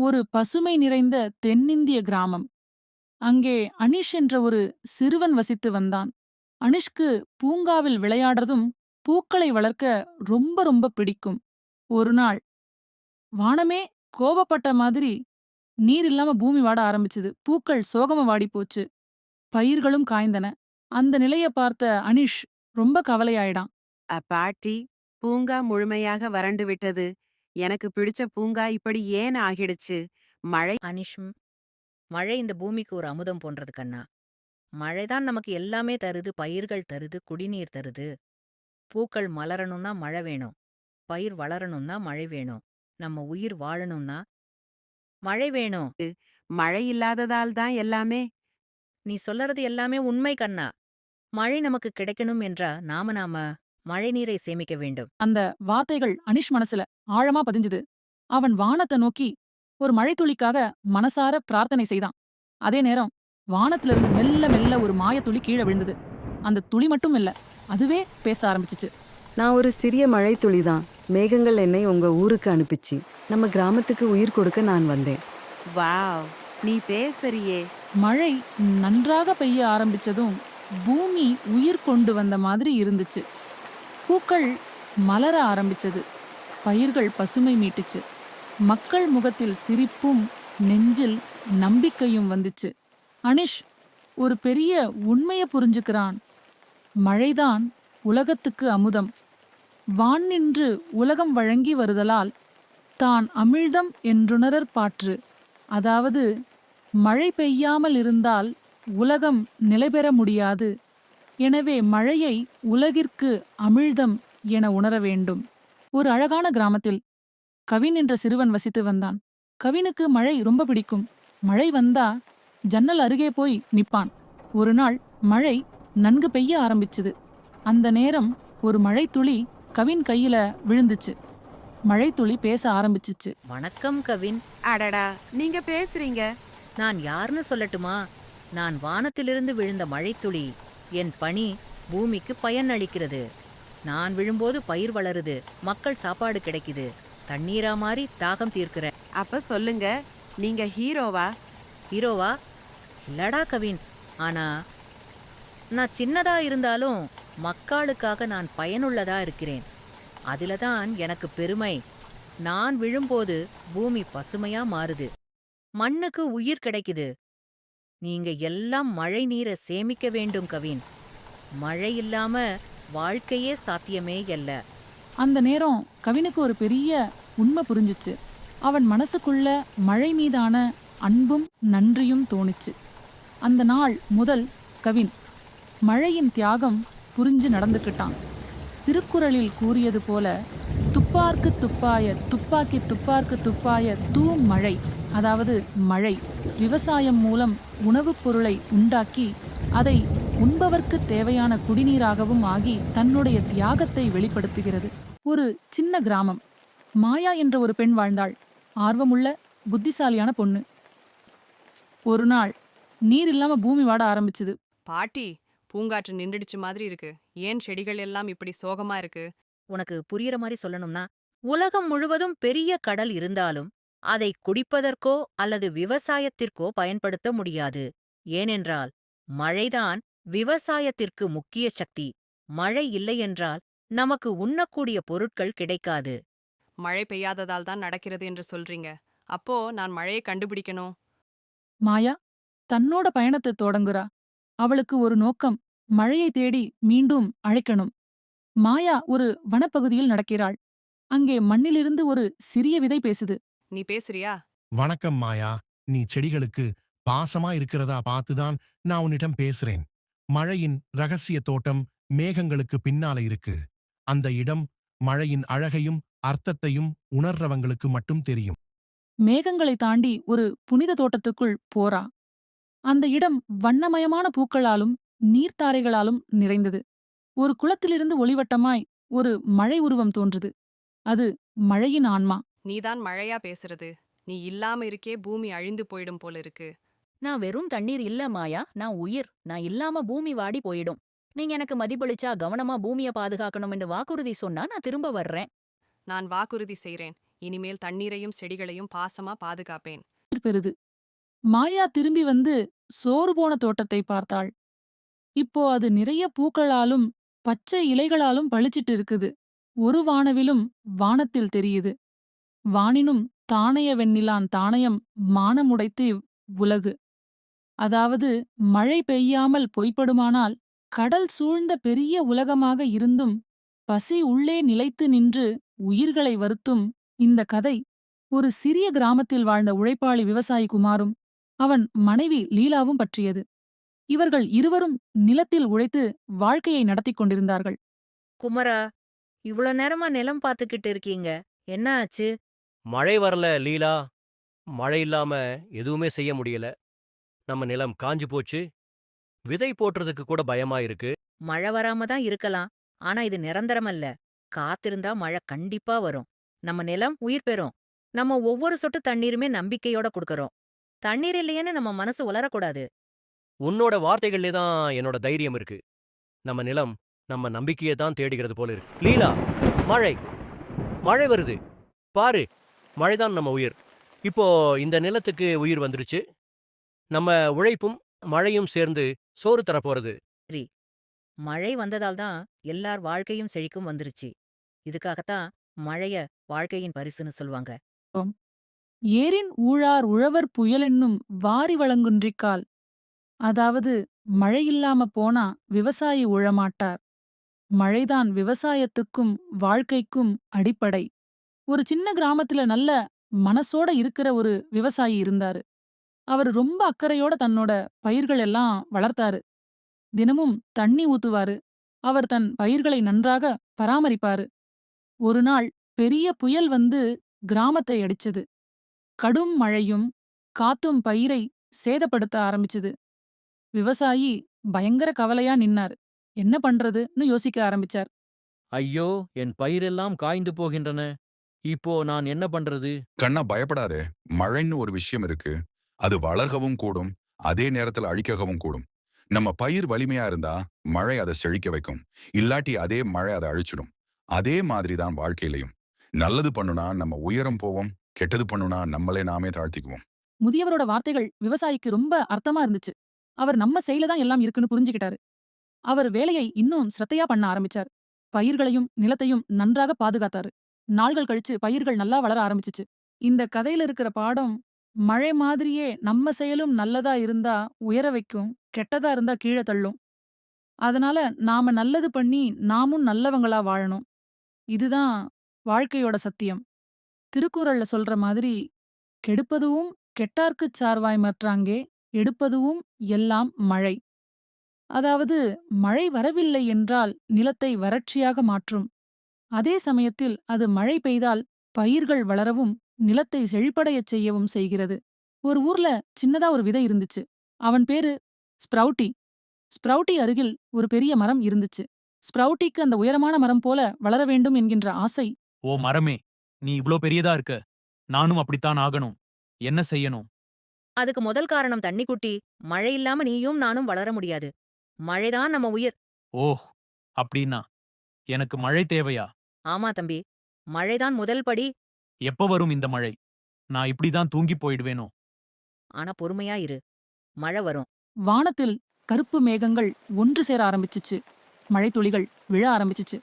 ஒரு பசுமை நிறைந்த தென்னிந்திய கிராமம். அங்கே அனிஷ் என்ற ஒரு சிறுவன் வசித்து வந்தான். அனிஷ்க்கு பூங்காவில் விளையாடுறதும் பூக்களை வளர்க்க ரொம்ப ரொம்ப பிடிக்கும். ஒரு நாள் வானமே கோபப்பட்ட மாதிரி நீர் இல்லாம பூமி வாட ஆரம்பிச்சது. பூக்கள் சோகமா வாடி போச்சு. பயிர்களும் காய்ந்தன. அந்த நிலைய பார்த்த அனிஷ் ரொம்ப கவலையாயிடான். அ பாட்டி பூங்கா முழுமையாக வறண்டு விட்டது. எனக்கு பிடிச்ச பூங்கா இப்படி ஏன் ஆகிடுச்சு? மழை அனிஷும் மழை இந்த பூமிக்கு ஒரு அமுதம் போன்றது கண்ணா. மழைதான் நமக்கு எல்லாமே தருது பயிர்கள் தருது குடிநீர் தருது. பூக்கள் மலரணும்னா மழை வேணும். பயிர் வளரணும்னா மழை வேணும். நம்ம உயிர் வாழணும்னா மழை வேணும். மழை இல்லாததால் தான் எல்லாமே? நீ சொல்லறது எல்லாமே உண்மை கண்ணா. மழை நமக்கு கிடைக்கணும் என்றா நாம நாம மழை நீரை சேமிக்க வேண்டும். அந்த வார்த்தைகள் அனிஷ் மனசுல ஆழமா பதிஞ்சுது. அவன் வானத்தை நோக்கி ஒரு மழைத்துளிக்காக மனசார பிரார்த்தனை செய்தான். அதே நேரம் வானத்திலிருந்து மெல்ல மெல்ல ஒரு மாயத்துளி கீழே விழுந்தது. அந்த துளி மட்டும் இல்ல அதுவே பேச ஆரம்பிச்சுச்சு. நான் ஒரு சிறிய மழை துளிதான் மேகங்கள் என்னை உங்க ஊருக்கு அனுப்பிச்சு. நம்ம கிராமத்துக்கு உயிர் கொடுக்க நான் வந்தேன். வாவ்! நீ பேசுறியே. மழை நன்றாக பெய்ய ஆரம்பிச்சதும் பூமி உயிர் கொண்டு வந்த மாதிரி இருந்துச்சு. பூக்கள் மலர ஆரம்பிச்சது. பயிர்கள் பசுமை மீட்டுச்சு. மக்கள் முகத்தில் சிரிப்பும் நெஞ்சில் நம்பிக்கையும் வந்துச்சு. அனிஷ் ஒரு பெரிய உண்மையை புரிஞ்சுக்கிறான். மழைதான் உலகத்துக்கு அமுதம். வான் நின்று உலகம் வழங்கி வருதலால் தான் அமிழ்தம் என்றுணரர் பாற்று. அதாவது மழை பெய்யாமல் இருந்தால் உலகம் நிலைபெற முடியாது. எனவே மழையை உலகிற்கு அமிழ்தம் என உணர வேண்டும். ஒரு அழகான கிராமத்தில் கவின் என்ற சிறுவன் வசித்து வந்தான். கவினுக்கு மழை ரொம்ப பிடிக்கும். மழை வந்தா ஜன்னல் அருகே போய் நிப்பான் ஒரு நாள் மழை நன்கு பெய்ய ஆரம்பிச்சுது. அந்த நேரம் ஒரு மழைத்துளி கவின் கையில விழுந்துச்சு. மழைத்துளி பேச ஆரம்பிச்சுச்சு. வணக்கம் கவின். அடடா நீங்க பேசுறீங்க. நான் யாருன்னு சொல்லட்டுமா? நான் வானத்திலிருந்து விழுந்த மழைத்துளி. என் பணி பூமிக்கு பயன் அளிக்கிறது நான் விழும்போது பயிர் வளருது மக்கள் சாப்பாடு கிடைக்குது தண்ணீரா மாறி தாகம் தீர்க்கிறேன் அப்ப சொல்லுங்க நீங்க ஹீரோவா? ஹீரோவா? இல்லடா கவின் ஆனா நான் சின்னதா இருந்தாலும் மக்களுக்காக நான் பயனுள்ளதா இருக்கிறேன். அதில தான் எனக்கு பெருமை. நான் விழும்போது பூமி பசுமையா மாறுது. மண்ணுக்கு உயிர் கிடைக்குது. நீங்க எல்லாம் மழை நீரை சேமிக்க வேண்டும் கவின். மழை இல்லாம வாழ்க்கையே சாத்தியமே இல்ல அந்த நேரம் கவினுக்கு ஒரு பெரிய உண்மை புரிஞ்சுச்சு. அவன் மனசுக்குள்ள மழை மீதான அன்பும் நன்றியும் தோணுச்சு. அந்த நாள் முதல் கவின் மழையின் தியாகம் புரிஞ்சு நடந்துக்கிட்டான். திருக்குறளில் கூறியது போல துப்பார்க்கு துப்பாய துப்பாக்கி துப்பார்க்கு துப்பாய தூ மழை. அதாவது மழை விவசாயம் மூலம் உணவுப் பொருளை உண்டாக்கி அதை உண்பவர்க்கு தேவையான குடிநீராகவும் ஆகி தன்னுடைய தியாகத்தை வெளிப்படுத்துகிறது. ஒரு சின்ன கிராமம். மாயா என்ற ஒரு பெண் வாழ்ந்தாள். ஆர்வமுள்ள புத்திசாலியான பொண்ணு. ஒரு நாள் நீர் இல்லாம பூமி வாட ஆரம்பிச்சுது. பாட்டி பூங்காற்று நின்றுடுச்சு மாதிரி இருக்கு. ஏன் செடிகள் எல்லாம் இப்படி சோகமா இருக்கு? உனக்கு புரியுற மாதிரி சொல்லணும்னா உலகம் முழுவதும் பெரிய கடல் இருந்தாலும் அதை குடிப்பதற்கோ அல்லது விவசாயத்திற்கோ பயன்படுத்த முடியாது. ஏனென்றால் மழைதான் விவசாயத்திற்கு முக்கிய சக்தி. மழை இல்லையென்றால் நமக்கு உண்ணக்கூடிய பொருட்கள் கிடைக்காது. மழை பெய்யாததால் தான் நடக்கிறது என்று சொல்றீங்க. அப்போ நான் மழையை கண்டுபிடிக்கணும். மாயா தன்னோட பயணத்தை தொடங்குறா. அவளுக்கு ஒரு நோக்கம் மழையை தேடி மீண்டும் அழைக்கணும். மாயா ஒரு வனப்பகுதியில் நடக்கிறாள். அங்கே மண்ணிலிருந்து ஒரு சிறிய விதை பேசுது. நீ பேசுறியா? வணக்கம் மாயா. நீ செடிகளுக்கு பாசமா இருக்கிறதா பார்த்துதான் நான் உன்னிடம் பேசுறேன். மழையின் ரகசிய தோட்டம் மேகங்களுக்கு பின்னால இருக்கு. அந்த இடம் மழையின் அழகையும் அர்த்தத்தையும் உணர்றவங்களுக்கு மட்டும் தெரியும். மேகங்களை தாண்டி ஒரு புனித தோட்டத்துக்குள் போறா. அந்த இடம் வண்ணமயமான பூக்களாலும் நீர்த்தாரைகளாலும் நிறைந்தது. ஒரு குளத்திலிருந்து ஒளிவட்டமாய் ஒரு மழை உருவம் தோன்றுது. அது மழையின் ஆன்மா. நீதான் மழையா பேசுறது. நீ இல்லாம இருக்கே பூமி அழிந்து போயிடும் போல இருக்கு. நான் வெறும் தண்ணீர் இல்ல மாயா. நான் உயிர். நான் இல்லாம பூமி வாடி போயிடும். நீங்க எனக்கு மதிப்பளிச்சா கவனமா பூமிய பாதுகாக்கணும்னு வாக்குறுதி சொன்னா நான் திரும்ப வர்றேன். நான் வாக்குறுதி செய்றேன். இனிமேல் தண்ணீரையும் செடிகளையும் பாசமா பாதுகாப்பேன். பெறுது. மாயா திரும்பி வந்து சோறு போன தோட்டத்தை பார்த்தாள். இப்போ அது நிறைய பூக்களாலும் பச்சை இலைகளாலும் பளிச்சிட்டு இருக்குது. ஒரு வானவிலும் வானத்தில் தெரியுது. வானினும் தானைய வெண்ணிலான் தானயம் மானமுடைத்து உலகு. அதாவது மழை பெய்யாமல் பொய்ப்படுமானால் கடல் சூழ்ந்த பெரிய உலகமாக இருந்தும் பசி உள்ளே நிலைத்து நின்று உயிர்களை வருத்தும் இந்த கதை ஒரு சிறிய கிராமத்தில் வாழ்ந்த உழைப்பாளி விவசாயி குமாரும் அவன் மனைவி லீலாவும் பற்றியது. இவர்கள் இருவரும் நிலத்தில் உழைத்து வாழ்க்கையை நடத்திக் கொண்டிருந்தார்கள். குமரா இவ்வளவு நேரமா நிலம் பார்த்துக்கிட்டு இருக்கீங்க. என்ன ஆச்சு? மழை வரல லீலா. மழை இல்லாம எதுவுமே செய்ய முடியல. நம்ம நிலம் காஞ்சு போச்சு. விதை போட்டுறதுக்கு கூட பயமா இருக்கு. மழை வராம தான் இருக்கலாம். ஆனா இது நிரந்தரமல்ல காத்திருந்தா மழை கண்டிப்பா வரும். நம்ம நிலம் உயிர் பெறும். நம்ம ஒவ்வொரு சொட்டு தண்ணீருமே நம்பிக்கையோட குடுக்கறோம். தண்ணீர் இல்லையேன்னு நம்ம மனசு உலரக்கூடாது உன்னோட வார்த்தைகள்லே தான் என்னோட தைரியம் இருக்கு. நம்ம நிலம் நம்ம நம்பிக்கையை தான் தேடுகிறது போல இருக்கு. லீலா மழை. மழை வருது. பாரு. மழைதான் நம்ம உயிர். இப்போ இந்த நிலத்துக்கு உயிர் வந்துருச்சு. நம்ம உழைப்பும் மழையும் சேர்ந்து சோறு தரப்போறது மழை வந்ததால் தான் எல்லார் வாழ்க்கையும் செழிக்கும் வந்துருச்சு. இதுக்காகத்தான் மழைய வாழ்க்கையின் பரிசுன்னு சொல்லுவாங்க. ஏரின் ஊழார் உழவர் புயலென்னும் வாரி வழங்குன்றிக்கால். அதாவது மழையில்லாம போனா விவசாயி உழமாட்டார். மழைதான் விவசாயத்துக்கும் வாழ்க்கைக்கும் அடிப்படை. ஒரு சின்ன கிராமத்துல நல்ல மனசோட இருக்கிற ஒரு விவசாயி இருந்தாரு. அவர் ரொம்ப அக்கறையோட தன்னோட பயிர்கள் எல்லாம் வளர்த்தாரு. தினமும் தண்ணி ஊத்துவாரு. அவர் தன் பயிர்களை நன்றாக பராமரிப்பாரு. ஒரு நாள் பெரிய புயல் வந்து கிராமத்தை அடிச்சது. கடும் மழையும் காத்தும் பயிரை சேதப்படுத்த ஆரம்பிச்சது. விவசாயி பயங்கர கவலையா நின்னார். என்ன பண்றதுன்னு யோசிக்க ஆரம்பிச்சார். ஐயோ என் பயிரெல்லாம் காய்ந்து போகின்றன. இப்போ நான் என்ன பண்றது? கண்ணா பயப்படாதே. மழைன்னு ஒரு விஷயம் இருக்கு. அது வளர்கவும் கூடும். அதே நேரத்துல அழிக்கவும் கூடும். நம்ம பயிர் வலிமையா இருந்தா மழை அதை செழிக்க வைக்கும். இல்லாட்டி அதே மழை அதை அழிச்சிடும். அதே மாதிரி தான் வாழ்க்கையிலையும். நல்லது பண்ணுனா நம்ம உயரம் போவோம். கெட்டது பண்ணுனா நம்மளே நாமே தாழ்த்திக்குவோம். முதியவரோட வார்த்தைகள் விவசாயிக்கு ரொம்ப அர்த்தமா இருந்துச்சு. அவர் நம்ம செயல தான் எல்லாம் இருக்குன்னு புரிஞ்சுக்கிட்டாரு. அவர் வேலையை இன்னும் சிரத்தையா பண்ண ஆரம்பிச்சார். பயிர்களையும் நிலத்தையும் நன்றாக பாதுகாத்தாரு. நாள்கள் கழிச்சு பயிர்கள் நல்லா வளர ஆரம்பிச்சுச்சு. இந்த கதையில இருக்கிற பாடம் மழை மாதிரியே நம்ம செயலும் நல்லதா இருந்தா உயர வைக்கும் கெட்டதா இருந்தா கீழே தள்ளும். அதனால நாம நல்லது பண்ணி நாமும் நல்லவங்களா வாழணும். இதுதான் வாழ்க்கையோட சத்தியம். திருக்குறள்ல சொல்ற மாதிரி கெடுப்பதுவும் கெட்டார்க்குச் சார்வாய் மற்றாங்கே எடுப்பதுவும் எல்லாம் மழை. அதாவது மழை வரவில்லை என்றால் நிலத்தை வறட்சியாக மாற்றும். அதே சமயத்தில் அது மழை பெய்தால் பயிர்கள் வளரவும் நிலத்தை செழிப்படையச் செய்யவும் செய்கிறது. ஒரு ஊர்ல சின்னதா ஒரு விதை இருந்துச்சு. அவன் பேரு ஸ்ப்ரவுட்டி ஸ்ப்ரவுட்டி அருகில் ஒரு பெரிய மரம் இருந்துச்சு. ஸ்ப்ரவுட்டிக்கு அந்த உயரமான மரம் போல வளர வேண்டும் என்கின்ற ஆசை. ஓ மரமே நீ இவ்ளோ பெரியதா இருக்க. நானும் அப்படித்தான் ஆகணும். என்ன செய்யணும்? அதுக்கு முதல் காரணம் தண்ணி குட்டி மழை இல்லாம நீயும் நானும் வளர முடியாது. மழைதான் நம்ம உயிர். ஓஹ் அப்படின்னா. எனக்கு மழை தேவையா? ஆமா தம்பி. மழைதான் முதல் படி. எப்ப வரும் இந்த மழை? நான் இப்படிதான் தூங்கி போயிடுவேனோ? ஆனா பொறுமையா இரு. மழை வரும். வானத்தில் கருப்பு மேகங்கள் ஒன்று சேர ஆரம்பிச்சுச்சு. மழைத்துளிகள் விழ ஆரம்பிச்சுச்சு.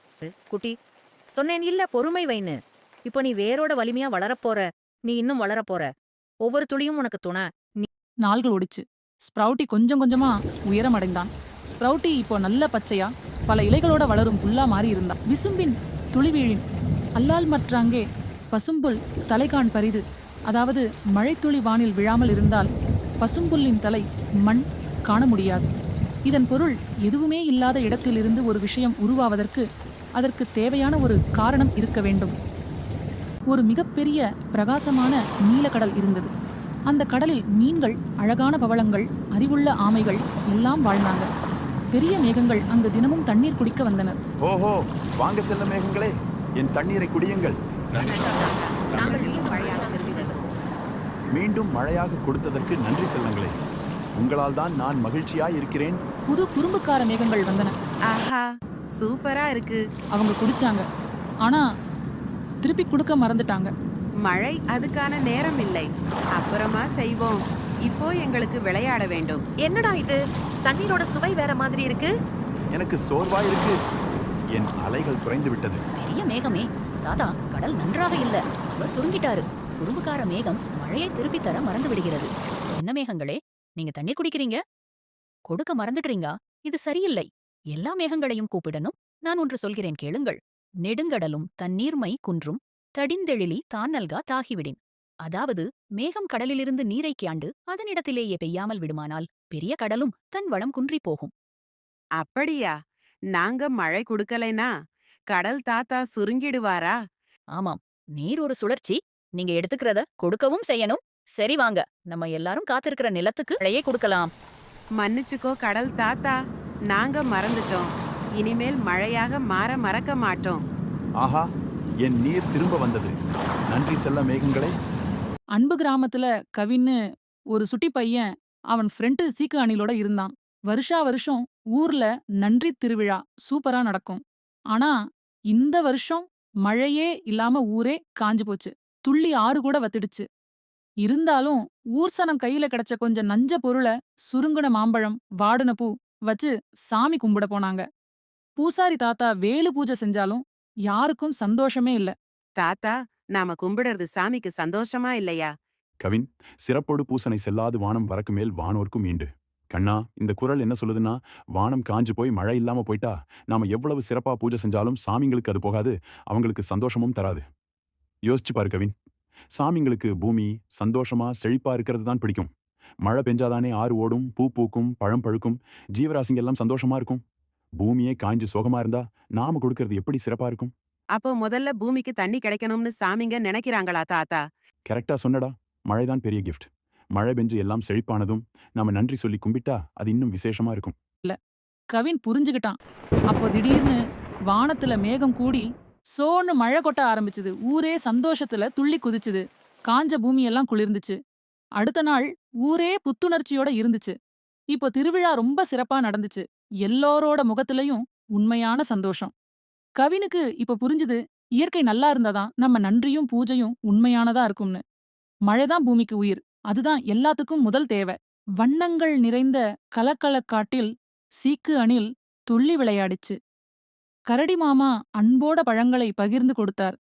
குட்டி. சொன்னேன் இல்ல பொறுமை வைன்னு. இப்போ நீ வேரோட வலிமையா வளரப்போற நீ இன்னும் வளரப்போற ஒவ்வொரு துளியும் உனக்கு துணை. நாள்கள் ஓடிச்சு. ஸ்ப்ரவுட்டி கொஞ்சம் கொஞ்சமா உயரம் அடைந்தான். ஸ்ப்ரவுட்டி இப்போ நல்ல பச்சையா பல இலைகளோட வளரும் புல்லா மாறி இருந்தான். விசும்பின் துளிவீழின் அல்லால் மற்றாங்கே பசும்புல் தலைகான் பரிது. அதாவது மழைத்துளி வானில் விழாமல் இருந்தால் பசும்புல்லின் தலை மண் காண முடியாது. இதன் பொருள் எதுவுமே இல்லாத இடத்திலிருந்து ஒரு விஷயம் உருவாவதற்கு அதற்கு தேவையான ஒரு காரணம் இருக்க வேண்டும். ஒரு மிகப்பெரிய பிரகாசமான நீலக்கடல் இருந்தது. அந்த கடலில் மீன்கள் அழகான பவளங்கள் அறிவுள்ள ஆமைகள் எல்லாம் வாழ்ந்தாங்க. பெரிய மேகங்கள் அங்கு தினமும் தண்ணீர் குடிக்க வந்தனர் ஓஹோ வாங்க செல்ல மேகங்களே. என் தண்ணீரை குடியுங்கள். மீண்டும் மழையாக கொடுத்ததற்கு நன்றி செல்லங்களே. உங்களால் தான் நான் மகிழ்ச்சியாய் இருக்கிறேன். புது குறும்புக்கார மேகங்கள் வந்தன. ஆஹா சூப்பரா இருக்கு. அவங்க குடிச்சாங்க. ஆனா திருப்பி கொடுக்க மறந்துட்டாங்க. மழை அதுக்கான நேரம் இல்லை. அப்புறமா செய்வோம். இப்போ எங்களுக்கு விளையாட வேண்டும். என்னடா இது? தண்ணீரோட சுவை வேற மாதிரி இருக்கு. எனக்கு சோர்வா இருக்கு. என் அலைகள் குறைந்து விட்டது. பெரிய மேகமே. தாத்தா கடல் நன்றாக இல்ல. அவர் சுருங்கிட்டாரு. குறும்புக்கார மேகம் மழையை திருப்பி தர மறந்து விடுகிறது. சின்ன மேகங்களே? நீங்க தண்ணீர் குடிக்கிறீங்க? கொடுக்க மறந்துடுறீங்க இது சரியில்லை. எல்லா மேகங்களையும் கூப்பிடணும். நான் ஒன்று சொல்கிறேன் கேளுங்கள். நெடுங்கடலும் தண்ணீர்மை குன்றும் தடிந்தெழிலி தான் நல்கா தாகிவிடின். அதாவது மேகம் கடலிலிருந்து நீரை கியாண்டு அதனிடத்திலேயே பெய்யாமல் விடுமானால் பெரிய கடலும் தன் வளம் குன்றிப் போகும். அப்படியா? நாங்க மழை கொடுக்கலைனா கடல் தாத்தா சுருங்கிடுவாரா? ஆமாம். நீர் ஒரு சுழற்சி. நீங்க எடுத்துக்கிறத கொடுக்கவும் செய்யணும். சரி வாங்க. நம்ம எல்லாரும் காத்திருக்கிற நிலத்துக்கு மழையே கொடுக்கலாம். மன்னிச்சுக்கோ கடல் தாத்தா. நாங்க மறந்துட்டோம். இனிமேல் மழையாக மாற மறக்க மாட்டோம். ஆஹா. என் நீர் திரும்ப வந்தது. நன்றி செல்ல மேகங்களே. அன்பு கிராமத்துல கவின்னு ஒரு சுட்டி பையன் அவன் ஃப்ரெண்டு சீக்கு அணிலோட இருந்தான். வருஷா வருஷம் ஊர்ல நன்றி திருவிழா சூப்பரா நடக்கும். ஆனா இந்த வருஷம் மழையே இல்லாம ஊரே காஞ்சு போச்சு. துள்ளி ஆறு கூட வத்திடுச்சு. இருந்தாலும் ஊர்சனம் கையில கிடைச்ச கொஞ்சம் நஞ்ச பொருள சுருங்குன மாம்பழம் வாடுன பூ வச்சு சாமி கும்பிட போனாங்க. பூசாரி தாத்தா வேலு பூஜை செஞ்சாலும் யாருக்கும் சந்தோஷமே இல்ல. தாத்தா நாம கும்பிடுறது சாமிக்கு சந்தோஷமா இல்லையா? கவின் சிறப்போடு பூசனை செல்லாது வானம் வரக்கு மேல் வானோர்க்கும் மீண்டு கண்ணா இந்த குரல் என்ன சொல்லுதுன்னா வானம் காஞ்சு போய் மழை இல்லாம போயிட்டா நாம எவ்வளவு சிறப்பா பூஜை செஞ்சாலும் சாமிங்களுக்கு அது போகாது அவங்களுக்கு சந்தோஷமும் தராது. யோசிச்சு பாரு கவின். சாமிங்களுக்கு பூமி சந்தோஷமா செழிப்பா இருக்கிறது தான் பிடிக்கும். மழை பெஞ்சாதானே ஆறு ஓடும் பூ பூக்கும் பழம் பழுக்கும் ஜீவராசிங்க எல்லாம் சந்தோஷமா இருக்கும். பூமியே காஞ்சு சோகமா இருந்தா நாம கொடுக்கறது எப்படி சிறப்பா இருக்கும்? அப்போ முதல்ல பூமிக்கு தண்ணி கிடைக்கணும்னு சாமிங்க நினைக்கிறாங்களா தாத்தா? கரெக்டா சொன்னடா. மழைதான் பெரிய கிஃப்ட் மழை பெஞ்சு எல்லாம் செழிப்பானதும் நாம நன்றி சொல்லி கும்பிட்டா அது இன்னும் விசேஷமா இருக்கும். கவின் புரிஞ்சுகிட்டான் அப்போ திடீர்னு வானத்துல மேகம் கூடி சோன்னு மழை கொட்ட ஆரம்பிச்சுது. ஊரே சந்தோஷத்துல துள்ளி குதிச்சுது. காஞ்ச பூமியெல்லாம் குளிர்ந்துச்சு. அடுத்த நாள் ஊரே புத்துணர்ச்சியோட இருந்துச்சு. இப்போ திருவிழா ரொம்ப சிறப்பா நடந்துச்சு. எல்லோரோட முகத்திலையும் உண்மையான சந்தோஷம். கவினுக்கு இப்ப புரிஞ்சுது இயற்கை நல்லா இருந்தாதான் நம்ம நன்றியும் பூஜையும் உண்மையானதா இருக்கும்னு. மழைதான் பூமிக்கு உயிர். அதுதான் எல்லாத்துக்கும் முதல் தேவை. வண்ணங்கள் நிறைந்த கலக்கலக்காட்டில் சீக்கு அணில் துள்ளி விளையாடிச்சு. கரடி மாமா அன்போட பழங்களை பகிர்ந்து கொடுத்தார்.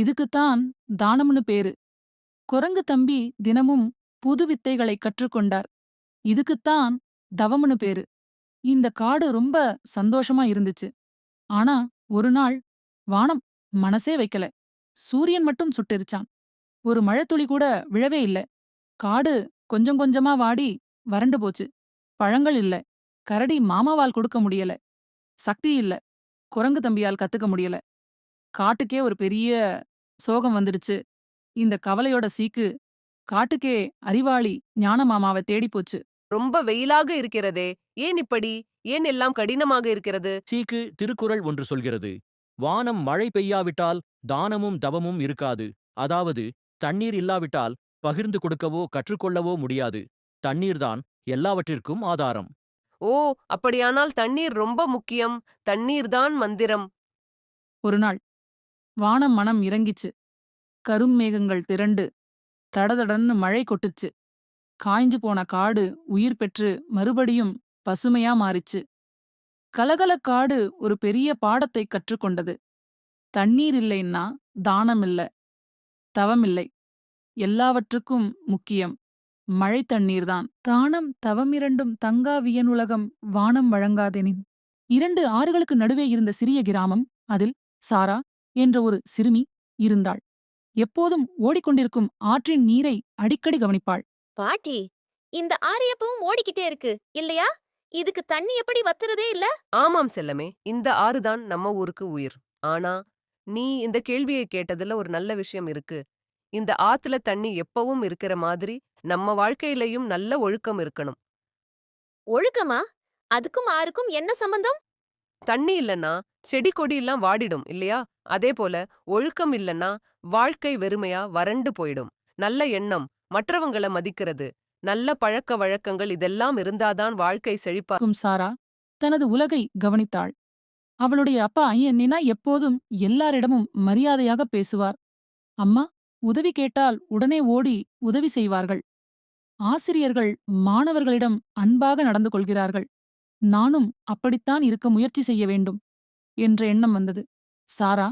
இதுக்குத்தான் தானம்னு பேரு. குரங்கு தம்பி தினமும் புது வித்தைகளை கற்றுக்கொண்டார். இதுக்குத்தான் தவம்னு பேரு. இந்த காடு ரொம்ப சந்தோஷமா இருந்துச்சு. ஆனா ஒரு நாள் வானம் மனசே வைக்கல. சூரியன் மட்டும் சுட்டெரிச்சான். ஒரு மழைத்துளி கூட விழவே இல்ல. காடு கொஞ்சம் கொஞ்சமா வாடி வறண்டு போச்சு. பழங்கள் இல்ல. கரடி மாமாவால் கொடுக்க முடியல. சக்தி இல்ல. குரங்கு தம்பியால் கத்துக்க முடியல. காட்டுக்கே ஒரு பெரிய சோகம் வந்துடுச்சு. இந்த கவலையோட சீக்கு காட்டுக்கே அறிவாளி ஞான மாமாவை தேடி போச்சு. ரொம்ப வெயிலாக இருக்கிறதே ஏன் இப்படி? ஏன் எல்லாம் கடினமாக இருக்கிறது? சீக்கு திருக்குறள் ஒன்று சொல்கிறது வானம் மழை பெய்யாவிட்டால் தானமும் தவமும் இருக்காது. அதாவது தண்ணீர் இல்லாவிட்டால் பகிர்ந்து கொடுக்கவோ கற்றுக்கொள்ளவோ முடியாது. தண்ணீர்தான் எல்லாவற்றிற்கும் ஆதாரம். ஓ அப்படியானால் தண்ணீர் ரொம்ப முக்கியம். தண்ணீர்தான் மந்திரம். ஒரு நாள் வானம் மனம் இறங்கிச்சு. கரும்மேகங்கள் திரண்டு தடதடன்னு மழை கொட்டுச்சு. காய்ஞ்சு போன காடு உயிர் பெற்று மறுபடியும் பசுமையா மாறிச்சு. கலகலக் காடு ஒரு பெரிய பாடத்தை கற்றுக்கொண்டது. தண்ணீர் இல்லைன்னா தானம் இல்ல தவமில்லை எல்லாவற்றுக்கும் முக்கியம் மழை தண்ணீர்தான் தானம் தவமிரண்டும் தங்கா வியனுலகம் வானம் வழங்காதெனின். இரண்டு ஆறுகளுக்கு நடுவே இருந்த சிறிய கிராமம் அதில் சாரா என்ற ஒரு சிறுமி இருந்தாள். எப்போதும் ஓடிக்கொண்டிருக்கும் ஆற்றின் நீரை அடிக்கடி கவனிப்பாள். பாட்டி இந்த ஆறு எப்பவும் ஓடிக்கிட்டே இருக்கு இல்லையா? இதுக்கு தண்ணி எப்படி வத்துறதே இல்ல? ஆமாம் செல்லமே இந்த ஆறுதான் நம்ம ஊருக்கு உயிர். ஆனா நீ இந்த கேள்வியை கேட்டதுல ஒரு நல்ல விஷயம் இருக்கு. இந்த ஆத்துல தண்ணி எப்பவும் இருக்கிற மாதிரி நம்ம வாழ்க்கையிலயும் நல்ல ஒழுக்கம் இருக்கணும். ஒழுக்கமா? அதுக்கும் ஆறுக்கும் என்ன சம்பந்தம்? தண்ணி இல்லனா செடி கொடி எல்லாம் வாடிடும் இல்லையா? அதே போல ஒழுக்கம் இல்லனா வாழ்க்கை வெறுமையா வறண்டு போயிடும். நல்ல எண்ணம் மற்றவங்கள மதிக்கிறது. நல்ல பழக்க வழக்கங்கள் இதெல்லாம் இருந்தாதான் வாழ்க்கை செழிப்பா க்கும் சாரா தனது உலகை கவனித்தாள். அவளுடைய அப்பா ஐயன்னினா எப்போதும் எல்லாரிடமும் மரியாதையாக பேசுவார். அம்மா உதவி கேட்டால் உடனே ஓடி உதவி செய்வார்கள். ஆசிரியர்கள் மாணவர்களிடம் அன்பாக நடந்து கொள்கிறார்கள். நானும் அப்படித்தான் இருக்க முயற்சி செய்ய வேண்டும் என்ற எண்ணம் வந்தது. சாரா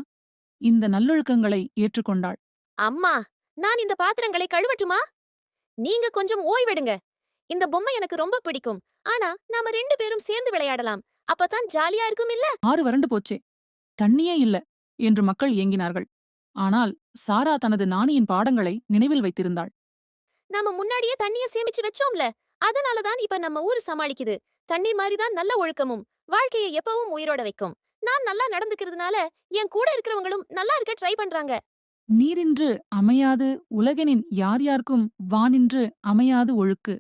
இந்த நல்லொழுக்கங்களை ஏற்றுக்கொண்டாள். அம்மா நான் இந்த பாத்திரங்களை கழுவட்டுமா? நீங்க கொஞ்சம் ஓய்வெடுங்க. இந்த பொம்மை எனக்கு ரொம்ப பிடிக்கும். ஆனா நாம ரெண்டு பேரும் சேர்ந்து விளையாடலாம். அப்பதான் ஜாலியா இருக்கும் இல்ல? ஆறு வறண்டு போச்சே. தண்ணியே இல்ல என்று மக்கள் ஏங்கினார்கள். ஆனால் சாரா தனது நாணியின் பாடங்களை நினைவில் வைத்திருந்தாள். நாம முன்னாடியே தண்ணிய சேமிச்சு வச்சோம்ல. அதனாலதான் இப்ப நம்ம ஊரு சமாளிக்குது. தண்ணீர் மாதிரிதான் நல்ல ஒழுக்கமும் வாழ்க்கையை எப்பவும் உயிரோட வைக்கும். நான் நல்லா நடந்துக்கிறதுனால என் கூட இருக்கிறவங்களும் நல்லா இருக்க ட்ரை பண்றாங்க. நீரின்று அமையாது உலகெனின் யார் யார்க்கும் வானின்று அமையாது ஒழுக்கு.